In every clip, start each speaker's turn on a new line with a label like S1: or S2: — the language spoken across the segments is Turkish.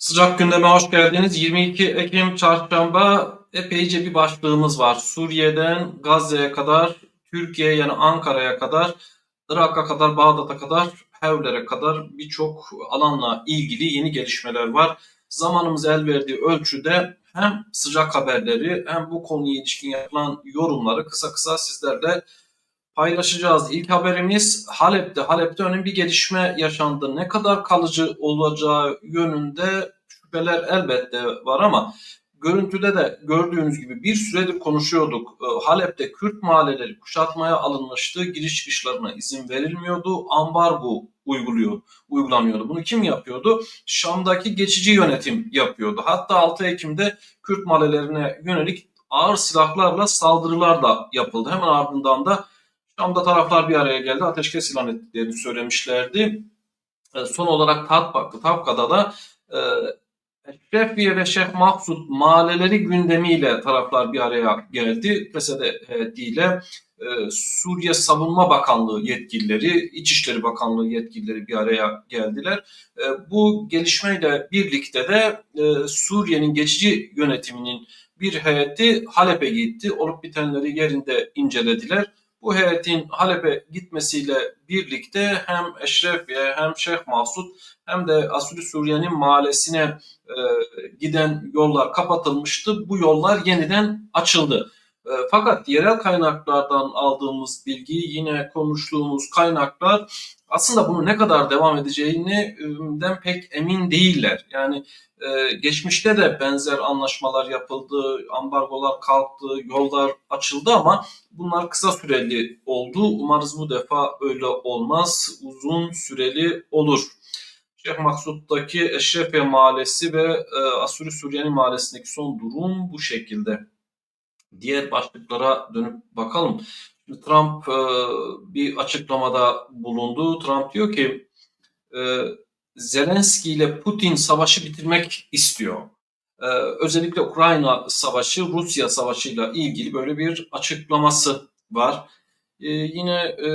S1: Sıcak gündeme hoş geldiniz. 22 Ekim çarşamba epeyce bir başlığımız var. Suriye'den Gazze'ye kadar, Türkiye yani Ankara'ya kadar, Irak'a kadar, Bağdat'a kadar, Hevler'e kadar birçok alanla ilgili yeni gelişmeler var. Zamanımız el verdiği ölçüde hem sıcak haberleri hem bu konuya ilişkin yapılan yorumları kısa kısa sizlerle paylaşacağız. İlk haberimiz Halep'te. Halep'te önemli bir gelişme yaşandı. Ne kadar kalıcı olacağı yönünde şüpheler elbette var ama görüntüde de gördüğünüz gibi bir süredir konuşuyorduk. Ee, Halep'te Kürt mahalleleri kuşatmaya alınmıştı. Giriş çıkışlarına izin verilmiyordu. Ambargo uyguluyor, uygulanıyordu. Bunu kim yapıyordu? Şam'daki geçici yönetim yapıyordu. Hatta 6 Ekim'de Kürt mahallelerine yönelik ağır silahlarla saldırılar da yapıldı. Hemen ardından da Şam'da taraflar bir araya geldi. Ateşkes ilan ettiklerini söylemişlerdi. E, son olarak Tatbak'ta, Tapka'da da e, Şefiye ve Şeyh Maksud mahalleleri gündemiyle taraflar bir araya geldi. Mesele heyetiyle e, Suriye Savunma Bakanlığı yetkilileri, İçişleri Bakanlığı yetkilileri bir araya geldiler. E, bu gelişmeyle birlikte de e, Suriye'nin geçici yönetiminin bir heyeti Halep'e gitti. Olup bitenleri yerinde incelediler. Bu heyetin Halep'e gitmesiyle birlikte hem Eşrefiye hem Şeyh Mahsud hem de Asuri Suriye'nin mahallesine e, giden yollar kapatılmıştı. Bu yollar yeniden açıldı. E, fakat yerel kaynaklardan aldığımız bilgi yine konuştuğumuz kaynaklar aslında bunu ne kadar devam edeceğinden pek emin değiller. Yani e, geçmişte de benzer anlaşmalar yapıldı, ambargolar kalktı, yollar açıldı ama bunlar kısa süreli oldu. Umarız bu defa öyle olmaz, uzun süreli olur. Şeyh Maksud'daki Eşrefiye Mahallesi ve e, Asuri Suriye'nin mahallesindeki son durum bu şekilde. Diğer başlıklara dönüp bakalım. Şimdi Trump e, bir açıklamada bulundu. Trump diyor ki e, Zelenski ile Putin savaşı bitirmek istiyor. E, özellikle Ukrayna savaşı, Rusya savaşıyla ilgili böyle bir açıklaması var. E, yine e,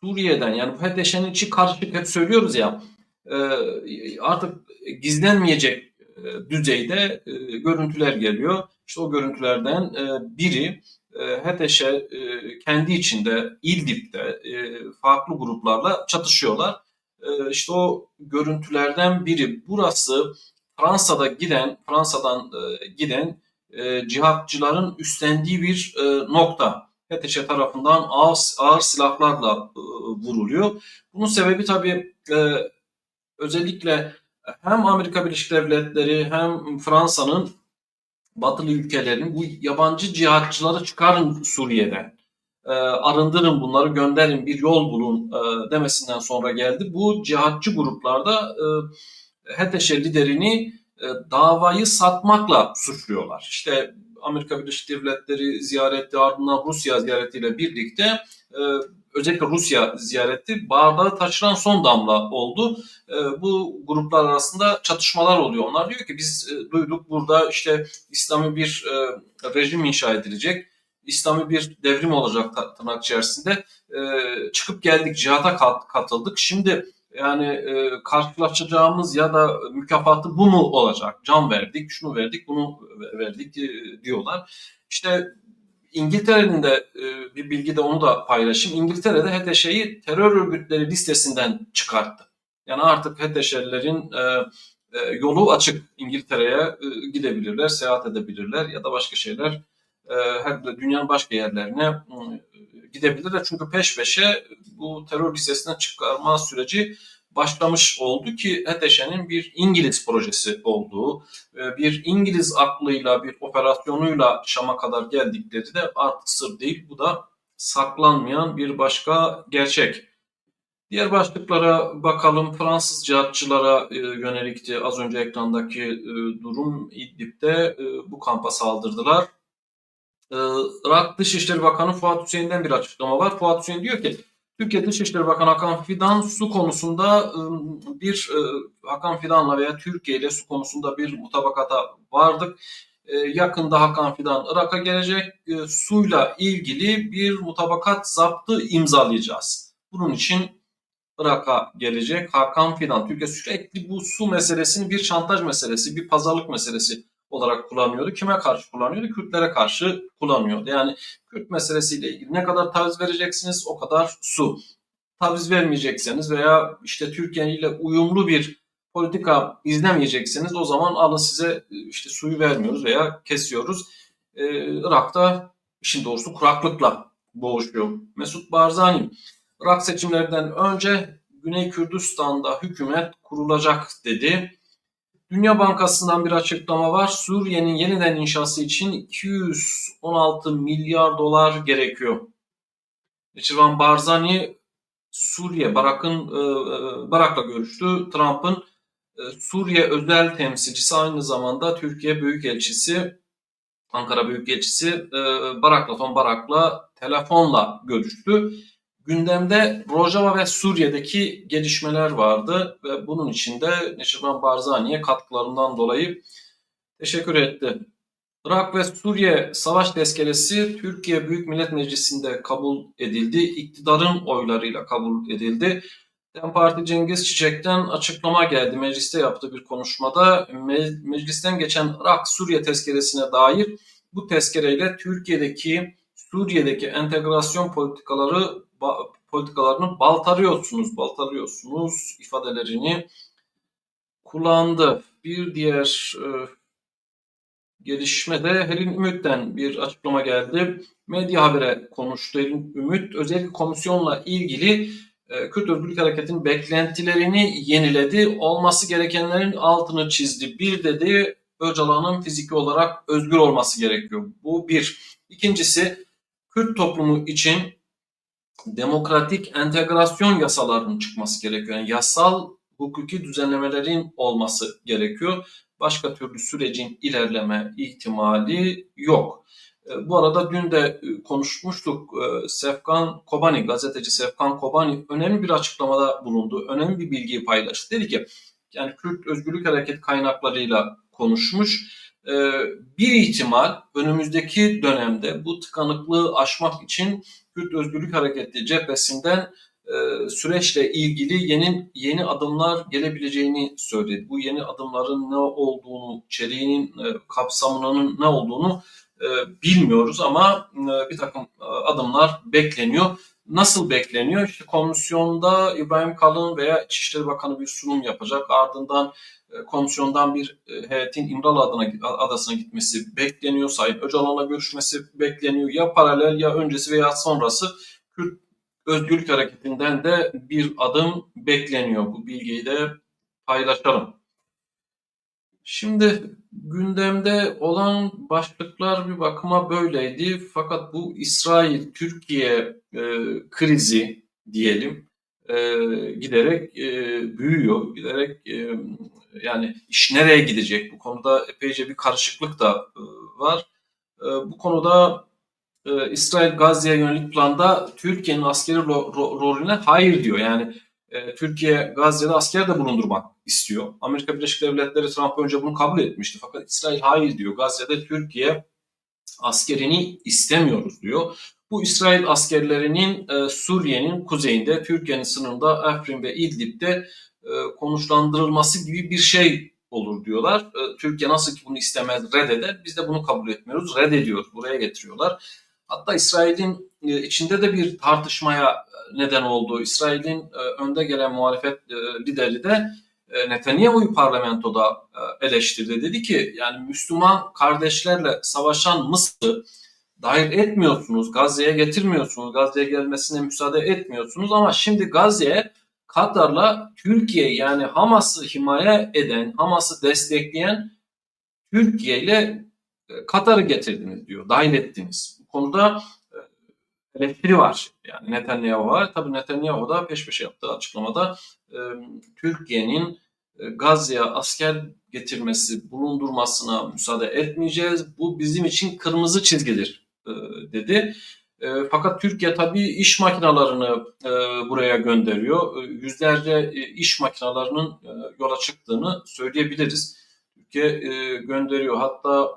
S1: Suriye'den yani bu içi karışık hep söylüyoruz ya e, artık gizlenmeyecek e, düzeyde e, görüntüler geliyor. İşte o görüntülerden e, biri e, HDŞ e, kendi içinde İdlib'de e, farklı gruplarla çatışıyorlar. E, işte o görüntülerden biri burası Fransa'da giden Fransa'dan giden cihatçıların üstlendiği bir nokta. HTŞ tarafından ağır, ağır silahlarla vuruluyor. Bunun sebebi tabii özellikle hem Amerika Birleşik Devletleri hem Fransa'nın batılı ülkelerin bu yabancı cihatçıları çıkarın Suriye'den. E, arındırın bunları gönderin bir yol bulun e, demesinden sonra geldi. Bu cihatçı gruplarda e, HTŞ liderini e, davayı satmakla suçluyorlar. İşte Amerika Birleşik Devletleri ziyareti ardından Rusya ziyaretiyle birlikte e, özellikle Rusya ziyareti bardağı taşıran son damla oldu. E, bu gruplar arasında çatışmalar oluyor. Onlar diyor ki biz e, duyduk burada işte İslami bir e, rejim inşa edilecek. İslami bir devrim olacak tırnak içerisinde. E, çıkıp geldik, cihata kat, katıldık. Şimdi yani e, karşılaşacağımız ya da mükafatı bu mu olacak? Can verdik, şunu verdik, bunu verdik e, diyorlar. İşte İngiltere'nin de e, bir bilgi de onu da paylaşayım. İngiltere'de HTŞ'yi terör örgütleri listesinden çıkarttı. Yani artık HTŞ'lilerin e, e, yolu açık İngiltere'ye gidebilirler, seyahat edebilirler ya da başka şeyler e, dünyanın başka yerlerine gidebilirler. Çünkü peş peşe bu terör listesinden çıkarma süreci başlamış oldu ki HTŞ'nin bir İngiliz projesi olduğu, e, bir İngiliz aklıyla, bir operasyonuyla Şam'a kadar geldikleri de artık sır değil. Bu da saklanmayan bir başka gerçek. Diğer başlıklara bakalım. Fransız cihatçılara e, yönelikti az önce ekrandaki e, durum İdlib'de bu kampa saldırdılar. Irak Dışişleri Bakanı Fuat Hüseyin'den bir açıklama var. Fuat Hüseyin diyor ki Türkiye Dışişleri Bakanı Hakan Fidan su konusunda bir Hakan Fidan'la veya Türkiye ile su konusunda bir mutabakata vardık. Yakında Hakan Fidan Irak'a gelecek. Suyla ilgili bir mutabakat zaptı imzalayacağız. Bunun için Irak'a gelecek. Hakan Fidan. Türkiye sürekli bu su meselesini bir şantaj meselesi, bir pazarlık meselesi olarak kullanıyordu. Kime karşı kullanıyordu? Kürtlere karşı kullanıyordu. Yani Kürt meselesiyle ilgili ne kadar taviz vereceksiniz o kadar su. Taviz vermeyecekseniz veya işte Türkiye ile uyumlu bir politika izlemeyecekseniz o zaman alın size işte suyu vermiyoruz veya kesiyoruz. Ee, Irak'ta işin doğrusu kuraklıkla boğuşuyor. Mesut Barzani, Irak seçimlerinden önce Güney Kürdistan'da hükümet kurulacak dedi. Dünya Bankası'ndan bir açıklama var. Suriye'nin yeniden inşası için 216 milyar dolar gerekiyor. Şirvan Barzani Suriye Barak'ın e, Barak'la görüştü. Trump'ın e, Suriye özel temsilcisi aynı zamanda Türkiye Büyükelçisi Ankara Büyükelçisi e, Barak'la Ton Barak'la telefonla görüştü. Gündemde Rojava ve Suriye'deki gelişmeler vardı ve bunun için de Neşirvan Barzani'ye katkılarından dolayı teşekkür etti. Irak ve Suriye savaş tezkeresi Türkiye Büyük Millet Meclisi'nde kabul edildi. İktidarın oylarıyla kabul edildi. DEM Parti Cengiz Çiçek'ten açıklama geldi. Mecliste yaptığı bir konuşmada me- meclisten geçen Irak-Suriye tezkeresine dair bu tezkereyle Türkiye'deki Suriye'deki entegrasyon politikaları politikalarını baltarıyorsunuz, baltarıyorsunuz ifadelerini kullandı. Bir diğer e, gelişme de Helin Ümit'ten bir açıklama geldi. Medya habere konuştu Helin Ümit. Özellikle komisyonla ilgili e, Kürt Özgürlük Hareketi'nin beklentilerini yeniledi. Olması gerekenlerin altını çizdi. Bir dedi Öcalan'ın fiziki olarak özgür olması gerekiyor. Bu bir. İkincisi Kürt toplumu için demokratik entegrasyon yasalarının çıkması gerekiyor. Yani yasal hukuki düzenlemelerin olması gerekiyor. Başka türlü sürecin ilerleme ihtimali yok. E, bu arada dün de e, konuşmuştuk. E, Sefkan Kobani, gazeteci Sefkan Kobani önemli bir açıklamada bulundu. Önemli bir bilgiyi paylaştı. Dedi ki yani Kürt Özgürlük Hareket kaynaklarıyla konuşmuş. Bir ihtimal önümüzdeki dönemde bu tıkanıklığı aşmak için Kürt Özgürlük Hareketi cephesinden süreçle ilgili yeni yeni adımlar gelebileceğini söyledi. Bu yeni adımların ne olduğunu, içeriğinin kapsamının ne olduğunu bilmiyoruz ama bir takım adımlar bekleniyor. Nasıl bekleniyor? İşte komisyonda İbrahim Kalın veya İçişleri Bakanı bir sunum yapacak. Ardından komisyondan bir heyetin İmralı adına, adasına gitmesi bekleniyor. Sayın Öcalan'la görüşmesi bekleniyor. Ya paralel ya öncesi veya sonrası Kürt Özgürlük Hareketi'nden de bir adım bekleniyor. Bu bilgiyi de paylaşalım. Şimdi gündemde olan başlıklar bir bakıma böyleydi. Fakat bu İsrail-Türkiye e, krizi diyelim e, giderek e, büyüyor. Giderek e, yani iş nereye gidecek? Bu konuda epeyce bir karışıklık da e, var. E, bu konuda e, İsrail Gazze'ye yönelik planda Türkiye'nin askeri ro- ro- rolüne hayır diyor. Yani e, Türkiye Gazze'de asker de bulundurmak istiyor. Amerika Birleşik Devletleri Trump önce bunu kabul etmişti. Fakat İsrail hayır diyor. Gazze'de Türkiye askerini istemiyoruz diyor. Bu İsrail askerlerinin e, Suriye'nin kuzeyinde, Türkiye'nin sınırında Afrin ve İdlib'de e, konuşlandırılması gibi bir şey olur diyorlar. Türkiye nasıl ki bunu istemez, reddeder. Biz de bunu kabul etmiyoruz, reddediyoruz. Buraya getiriyorlar. Hatta İsrail'in içinde de bir tartışmaya neden oldu. İsrail'in e, önde gelen muhalefet e, lideri de e, Netanyahu'yu parlamentoda e, eleştirdi. Dedi ki yani Müslüman kardeşlerle savaşan Mısır'ı dahil etmiyorsunuz, Gazze'ye getirmiyorsunuz, Gazze'ye gelmesine müsaade etmiyorsunuz ama şimdi Gazze'ye Katar'la Türkiye yani Hamas'ı himaye eden, Hamas'ı destekleyen Türkiye ile e, Katar'ı getirdiniz diyor, dahil ettiniz. Bu konuda e, eleştiri var. Yani Netanyahu var. Tabii Netanyahu da peş peşe yaptığı açıklamada Türkiye'nin e, Gazze'ye asker getirmesi, bulundurmasına müsaade etmeyeceğiz. Bu bizim için kırmızı çizgidir dedi. Fakat Türkiye tabii iş makinalarını buraya gönderiyor. Yüzlerce iş makinalarının yola çıktığını söyleyebiliriz. Türkiye gönderiyor. Hatta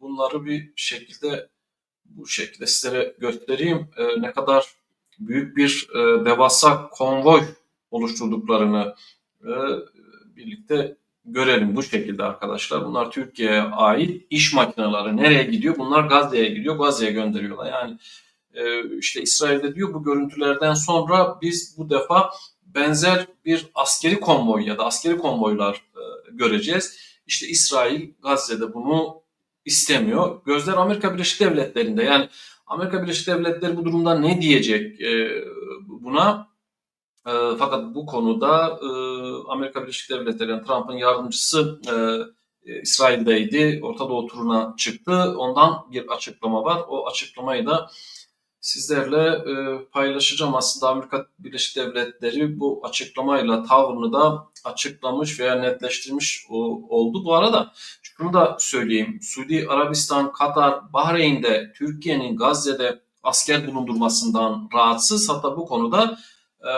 S1: bunları bir şekilde bu şekilde sizlere göstereyim. E, ne kadar büyük bir e, devasa konvoy oluşturduklarını e, birlikte görelim bu şekilde arkadaşlar. Bunlar Türkiye'ye ait iş makineleri nereye gidiyor? Bunlar Gazze'ye gidiyor. Gazze'ye gönderiyorlar. Yani e, işte İsrail'de diyor bu görüntülerden sonra biz bu defa benzer bir askeri konvoy ya da askeri konvoylar e, göreceğiz. İşte İsrail Gazze'de bunu istemiyor. Gözler Amerika Birleşik Devletleri'nde. Yani Amerika Birleşik Devletleri bu durumda ne diyecek e, buna? E, fakat bu konuda e, Amerika Birleşik Devletleri, yani Trump'ın yardımcısı İsrail'deydi. Orta Doğu turuna çıktı. Ondan bir açıklama var. O açıklamayı da sizlerle paylaşacağım. Aslında Amerika Birleşik Devletleri bu açıklamayla tavrını da açıklamış veya netleştirmiş oldu. Bu arada şunu da söyleyeyim. Suudi Arabistan, Katar, Bahreyn'de Türkiye'nin Gazze'de asker bulundurmasından rahatsız. Hatta bu konuda e,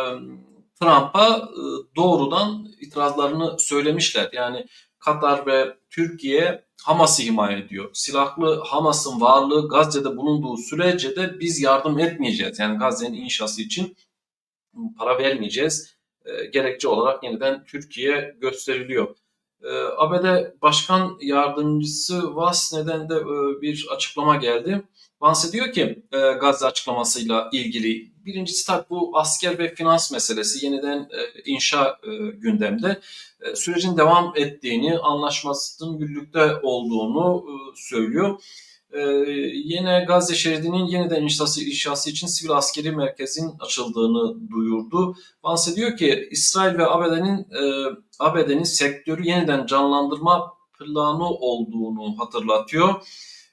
S1: Trump'a e, doğrudan itirazlarını söylemişler. Yani Katar ve Türkiye Hamas'ı himaye ediyor. Silahlı Hamas'ın varlığı Gazze'de bulunduğu sürece de biz yardım etmeyeceğiz. Yani Gazze'nin inşası için para vermeyeceğiz. E, gerekçe olarak yeniden Türkiye gösteriliyor. E, ABD Başkan Yardımcısı Vas neden de e, bir açıklama geldi. Vance diyor ki e, Gazze açıklamasıyla ilgili birincisi tabii bu asker ve finans meselesi yeniden e, inşa gündemde. Sürecin devam ettiğini, anlaşmasının yürürlükte olduğunu söylüyor. E, yine Gazze şeridinin yeniden inşası, inşası için sivil askeri merkezin açıldığını duyurdu. Vance diyor ki İsrail ve ABD'nin e, ABD'nin sektörü yeniden canlandırma planı olduğunu hatırlatıyor.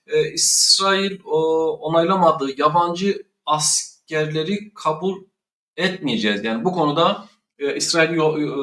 S1: E, İsrail o, onaylamadığı yabancı askerleri kabul etmeyeceğiz. Yani bu konuda e, İsrail'i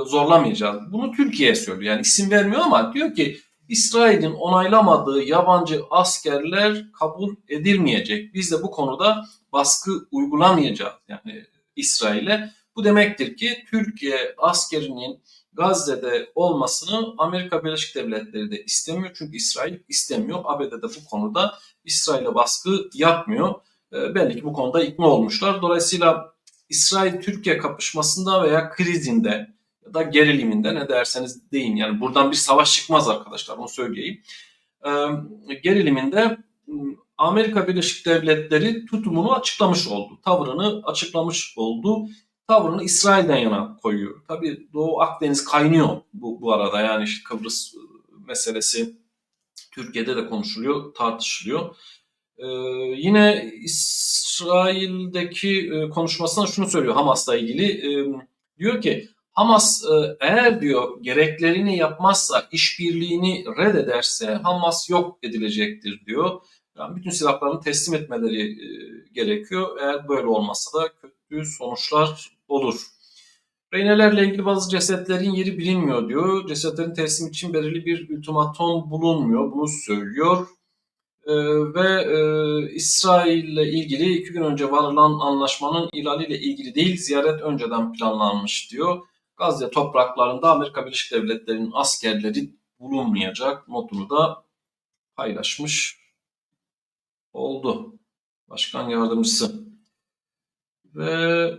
S1: zorlamayacağız. Bunu Türkiye söylüyor. Yani isim vermiyor ama diyor ki İsrail'in onaylamadığı yabancı askerler kabul edilmeyecek. Biz de bu konuda baskı uygulamayacağız yani İsrail'e. Bu demektir ki Türkiye askerinin Gazze'de olmasını Amerika Birleşik Devletleri de istemiyor. Çünkü İsrail istemiyor. ABD de bu konuda İsrail'e baskı yapmıyor. E, belli ki bu konuda ikna olmuşlar. Dolayısıyla İsrail-Türkiye kapışmasında veya krizinde da geriliminde ne derseniz deyin. Yani buradan bir savaş çıkmaz arkadaşlar onu söyleyeyim. E, geriliminde Amerika Birleşik Devletleri tutumunu açıklamış oldu. Tavrını açıklamış oldu. Tavrını İsrail'den yana koyuyor. Tabii Doğu Akdeniz kaynıyor bu, bu arada. Yani işte Kıbrıs meselesi Türkiye'de de konuşuluyor, tartışılıyor. Ee, yine İsrail'deki e, konuşmasında şunu söylüyor Hamas'la ilgili. E, diyor ki Hamas e, eğer diyor gereklerini yapmazsa, işbirliğini reddederse Hamas yok edilecektir diyor. Yani bütün silahlarını teslim etmeleri e, gerekiyor. Eğer böyle olmazsa da kötü sonuçlar olur. Reynelerle ilgili bazı cesetlerin yeri bilinmiyor diyor. Cesetlerin teslim için belirli bir ultimatom bulunmuyor. Bunu söylüyor. Ee, ve e, İsrail ile ilgili iki gün önce varılan anlaşmanın ihlaliyle ilgili değil, ziyaret önceden planlanmış diyor. Gazze topraklarında Amerika Birleşik Devletleri'nin askerleri bulunmayacak notunu da paylaşmış oldu. Başkan yardımcısı. Ve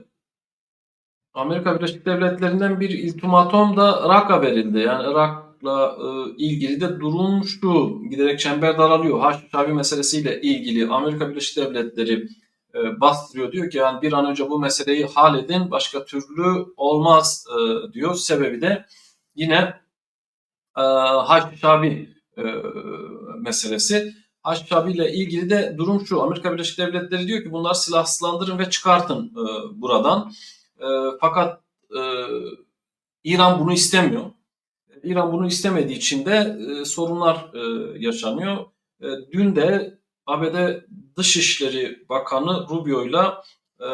S1: Amerika Birleşik Devletleri'nden bir iltimatom da Irak'a verildi. Yani Irak'la e, ilgili de durum şu, giderek çember daralıyor. Haçlı meselesiyle ilgili Amerika Birleşik Devletleri bastırıyor. Diyor ki yani bir an önce bu meseleyi halledin, başka türlü olmaz e, diyor. Sebebi de yine e, Haçlı e, meselesi. Haçlı ile ilgili de durum şu, Amerika Birleşik Devletleri diyor ki bunlar silahsızlandırın ve çıkartın e, buradan. E, fakat e, İran bunu istemiyor. İran bunu istemediği için de e, sorunlar e, yaşanıyor. E, dün de ABD Dışişleri Bakanı Rubio ile e,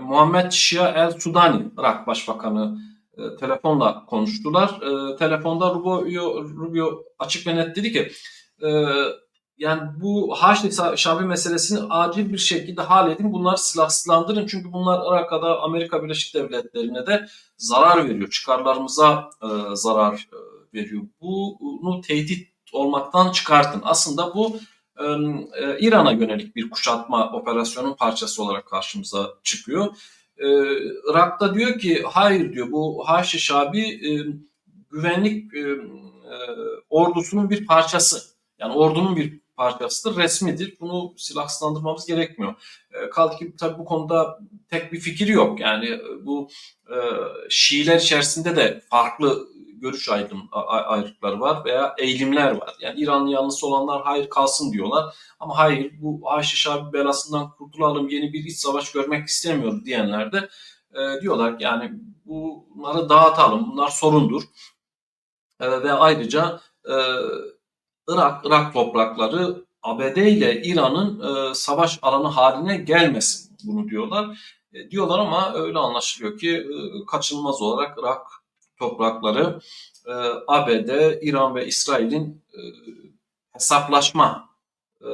S1: Muhammed Şia El Sudani, Irak Başbakanı e, telefonla konuştular. E, telefonda Rubio, Rubio açık ve net dedi ki e, yani bu Haçlı Şabi meselesini acil bir şekilde halledin. Bunları silahsızlandırın. Çünkü bunlar Irak'ta Amerika Birleşik Devletleri'ne de zarar veriyor. Çıkarlarımıza e, zarar e, veriyor. Bunu tehdit olmaktan çıkartın. Aslında bu e, İran'a yönelik bir kuşatma operasyonun parçası olarak karşımıza çıkıyor. Irak'ta diyor ki hayır diyor bu Haçlı Şabi güvenlik e, ordusunun bir parçası. Yani ordunun bir parçasıdır, resmidir. Bunu silahsızlandırmamız gerekmiyor. E, kaldı ki tabii bu konuda tek bir fikir yok. Yani e, bu e, Şiiler içerisinde de farklı görüş ayrım, a- ayrılıkları var veya eğilimler var. Yani İranlı yanlısı olanlar hayır kalsın diyorlar. Ama hayır bu Haçlı Şabi belasından kurtulalım, yeni bir iç savaş görmek istemiyoruz diyenler de e, diyorlar yani bunları dağıtalım, bunlar sorundur. E, ve ayrıca e, Irak, Irak toprakları ABD ile İran'ın e, savaş alanı haline gelmesin bunu diyorlar. E, diyorlar ama öyle anlaşılıyor ki e, kaçınılmaz olarak Irak toprakları e, ABD, İran ve İsrail'in e, hesaplaşma e,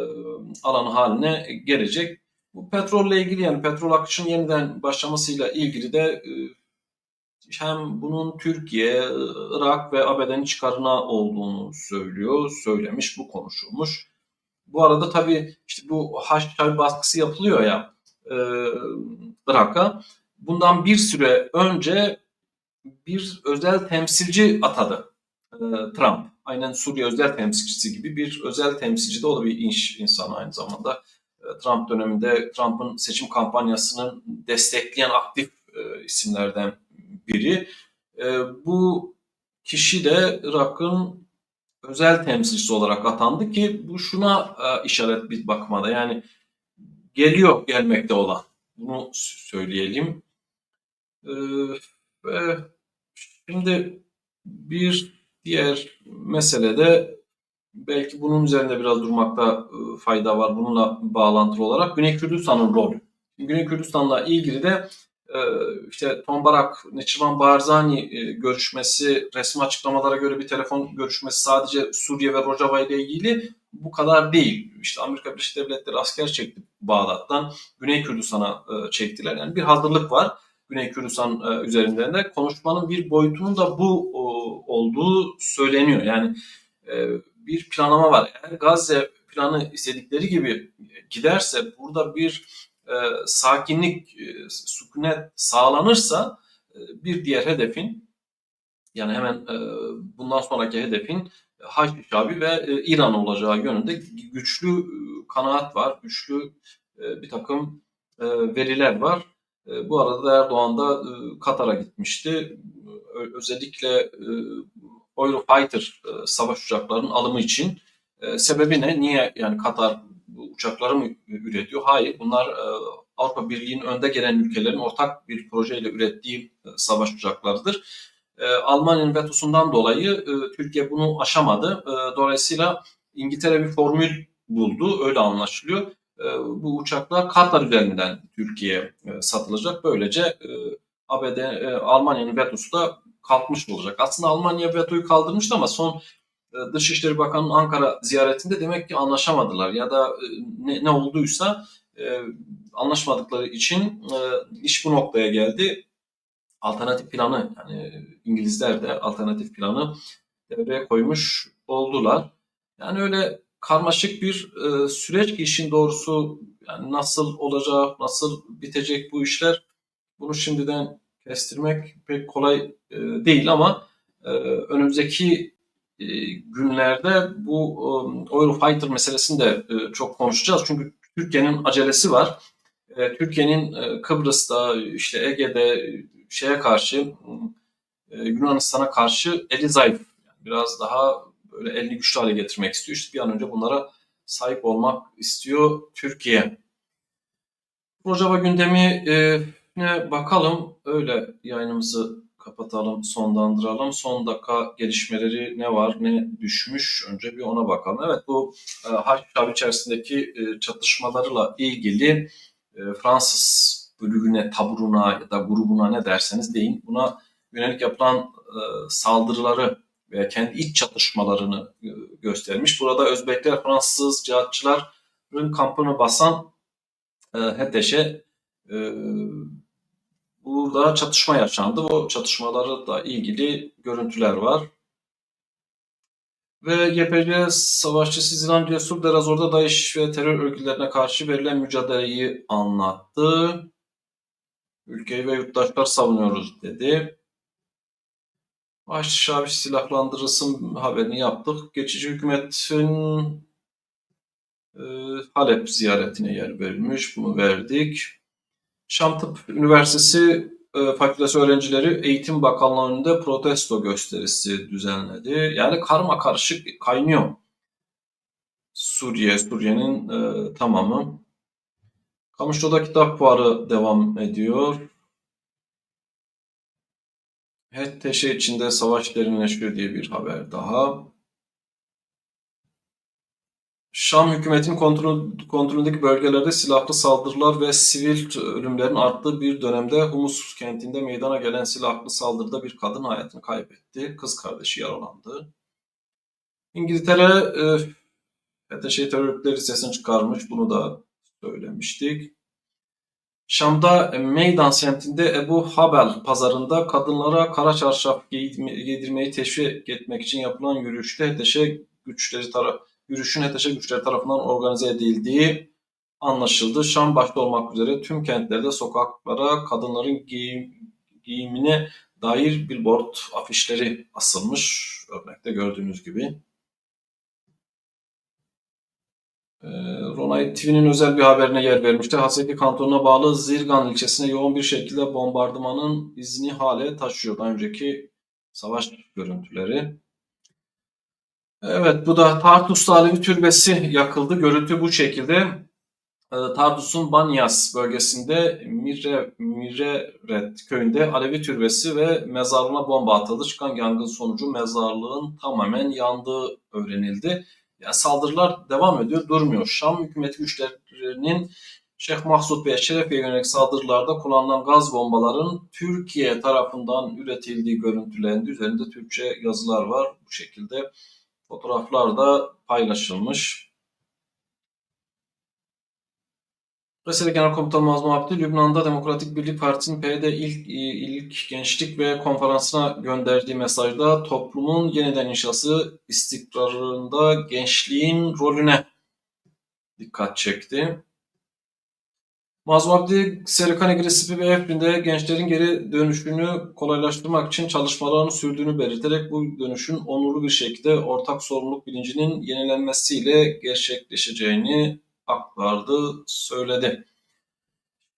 S1: alanı haline gelecek. Bu petrolle ilgili yani petrol akışının yeniden başlamasıyla ilgili de e, hem bunun Türkiye, Irak ve ABD'nin çıkarına olduğunu söylüyor, söylemiş, bu konuşulmuş. Bu arada tabii işte bu Haçlı baskısı yapılıyor ya e, Irak'a. Bundan bir süre önce bir özel temsilci atadı e, Trump. Aynen Suriye özel temsilcisi gibi bir özel temsilci de o da bir iş insanı aynı zamanda. E, Trump döneminde Trump'ın seçim kampanyasını destekleyen aktif e, isimlerden biri. E, bu kişi de Irak'ın özel temsilcisi olarak atandı ki bu şuna e, işaret bir bakmada yani geliyor gelmekte olan bunu söyleyelim. E, şimdi bir diğer mesele de belki bunun üzerinde biraz durmakta e, fayda var bununla bağlantılı olarak Güney Kürdistan'ın rolü. Güney Kürdistan'la ilgili de e, işte Tom Barak, Neçirvan Barzani e, görüşmesi, resmi açıklamalara göre bir telefon görüşmesi sadece Suriye ve Rojava ile ilgili bu kadar değil. İşte Amerika Birleşik Devletleri asker çekti Bağdat'tan, Güney Kürdistan'a çektiler. Yani bir hazırlık var Güney Kürdistan üzerinden de. Konuşmanın bir boyutunun da bu olduğu söyleniyor. Yani bir planlama var. Eğer Gazze planı istedikleri gibi giderse burada bir e, sakinlik, e, sükunet sağlanırsa e, bir diğer hedefin yani hemen e, bundan sonraki hedefin Haçlı Şabi ve e, İran olacağı yönünde güçlü e, kanaat var, güçlü e, bir takım e, veriler var. E, bu arada da Erdoğan da e, Katar'a gitmişti. Özellikle e, Eurofighter e, savaş uçaklarının alımı için. Sebebi ne? Niye yani Katar uçakları mı üretiyor? Hayır. Bunlar Avrupa Birliği'nin önde gelen ülkelerin ortak bir projeyle ürettiği savaş uçaklarıdır. Almanya'nın vetosundan dolayı Türkiye bunu aşamadı. Dolayısıyla İngiltere bir formül buldu. Öyle anlaşılıyor. E, bu uçaklar Katar üzerinden Türkiye'ye e, satılacak. Böylece e, ABD, Almanya'nın vetosu da kalkmış olacak. Aslında Almanya vetoyu kaldırmıştı ama son Dışişleri Bakanı'nın Ankara ziyaretinde demek ki anlaşamadılar ya da ne, ne olduysa anlaşmadıkları için iş bu noktaya geldi. Alternatif planı yani İngilizler de alternatif planı devreye koymuş oldular. Yani öyle karmaşık bir süreç ki işin doğrusu yani nasıl olacak, nasıl bitecek bu işler bunu şimdiden kestirmek pek kolay değil ama önümüzdeki e, günlerde bu e, Eurofighter meselesini de e, çok konuşacağız. Çünkü Türkiye'nin acelesi var. Türkiye'nin Kıbrıs'ta, işte Ege'de şeye karşı, Yunanistan'a karşı eli zayıf. biraz daha böyle elini güçlü hale getirmek istiyor. İşte bir an önce bunlara sahip olmak istiyor Türkiye. Rojava gündemi ne bakalım. Öyle yayınımızı kapatalım, sonlandıralım. Son dakika gelişmeleri ne var, ne düşmüş önce bir ona bakalım. Evet bu e, Haçlı içerisindeki e, çatışmalarıyla ilgili e, Fransız bölüğüne, taburuna ya da grubuna ne derseniz deyin buna yönelik yapılan e, saldırıları veya kendi iç çatışmalarını e, göstermiş. Burada Özbekler, Fransız cihatçıların kampını basan e, HETEŞ'e e, Burada çatışma yaşandı. O çatışmaları da ilgili görüntüler var. Ve YPG savaşçısı Zilan Cesur Derazor'da DAEŞ ve terör örgütlerine karşı verilen mücadeleyi anlattı. Ülkeyi ve yurttaşlar savunuyoruz dedi. Şabi silahlandırılsın haberini yaptık. Geçici hükümetin e, Halep ziyaretine yer verilmiş. Bunu verdik. Şam Tıp Üniversitesi e, fakültesi öğrencileri Eğitim Bakanlığı önünde protesto gösterisi düzenledi. Yani karma karışık kaynıyor. Suriye, Suriye'nin e, tamamı. Kamışlı'da kitap fuarı devam ediyor. HTŞ içinde savaş derinleşiyor diye bir haber daha. Şam hükümetin kontrol, kontrolündeki bölgelerde silahlı saldırılar ve sivil ölümlerin arttığı bir dönemde Humus kentinde meydana gelen silahlı saldırıda bir kadın hayatını kaybetti. Kız kardeşi yaralandı. İngiltere e, HTŞ terör örgütleri sesini çıkarmış. Bunu da söylemiştik. Şam'da Meydan semtinde Ebu Habel pazarında kadınlara kara çarşaf giydirmeyi teşvik etmek için yapılan yürüyüşte HTŞ güçleri tarafı yürüyüşün HTŞ güçleri tarafından organize edildiği anlaşıldı. Şam başta olmak üzere tüm kentlerde sokaklara kadınların giyim, giyimine dair billboard afişleri asılmış. Örnekte gördüğünüz gibi. Ee, Ronay TV'nin özel bir haberine yer vermişti. Haseki kantonuna bağlı Zirgan ilçesine yoğun bir şekilde bombardımanın izini hale taşıyor. Daha önceki savaş görüntüleri. Evet bu da Tartus'ta Alevi türbesi yakıldı. Görüntü bu şekilde. Ee, Tartus'un Banyas bölgesinde Mire, Mireret köyünde Alevi türbesi ve mezarlığına bomba atıldı. Çıkan yangın sonucu mezarlığın tamamen yandığı öğrenildi. Yani saldırılar devam ediyor, durmuyor. Şam hükümeti güçlerinin Şeyh Mahsud ve Şerefi'ye yönelik saldırılarda kullanılan gaz bombaların Türkiye tarafından üretildiği görüntülendi. Üzerinde Türkçe yazılar var. Bu şekilde fotoğraflar da paylaşılmış. Mesela Genel Komutan Abdi, Lübnan'da Demokratik Birlik Partisi'nin PYD ilk, ilk gençlik ve konferansına gönderdiği mesajda toplumun yeniden inşası istikrarında gençliğin rolüne dikkat çekti. Mazlum Abdi, Serikane Gresipi ve Efrin'de gençlerin geri dönüşünü kolaylaştırmak için çalışmalarını sürdüğünü belirterek bu dönüşün onurlu bir şekilde ortak sorumluluk bilincinin yenilenmesiyle gerçekleşeceğini aktardı, söyledi.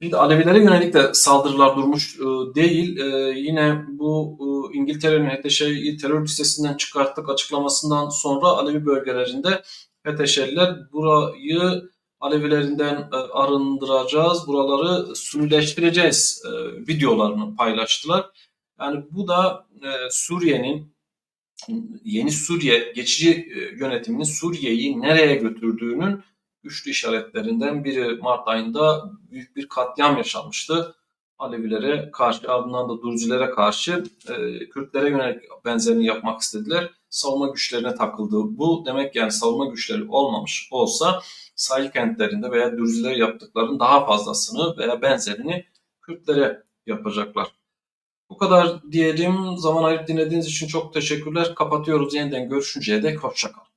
S1: Şimdi Alevilere yönelik de saldırılar durmuş e, değil. E, yine bu e, İngiltere'nin HTŞ'yi terör listesinden çıkarttık açıklamasından sonra Alevi bölgelerinde HTŞ'liler burayı Alevilerinden arındıracağız, buraları sunileştireceğiz videolarını paylaştılar. Yani bu da Suriye'nin yeni Suriye geçici yönetiminin Suriye'yi nereye götürdüğünün güçlü işaretlerinden biri Mart ayında büyük bir katliam yaşanmıştı. Alevilere karşı ardından da Durzilere karşı e, Kürtlere yönelik benzerini yapmak istediler. Savunma güçlerine takıldı. Bu demek yani savunma güçleri olmamış olsa sahil kentlerinde veya Dürziler yaptıklarının daha fazlasını veya benzerini Kürtlere yapacaklar. Bu kadar diyelim. Zaman ayırıp dinlediğiniz için çok teşekkürler. Kapatıyoruz. Yeniden görüşünceye dek hoşçakalın.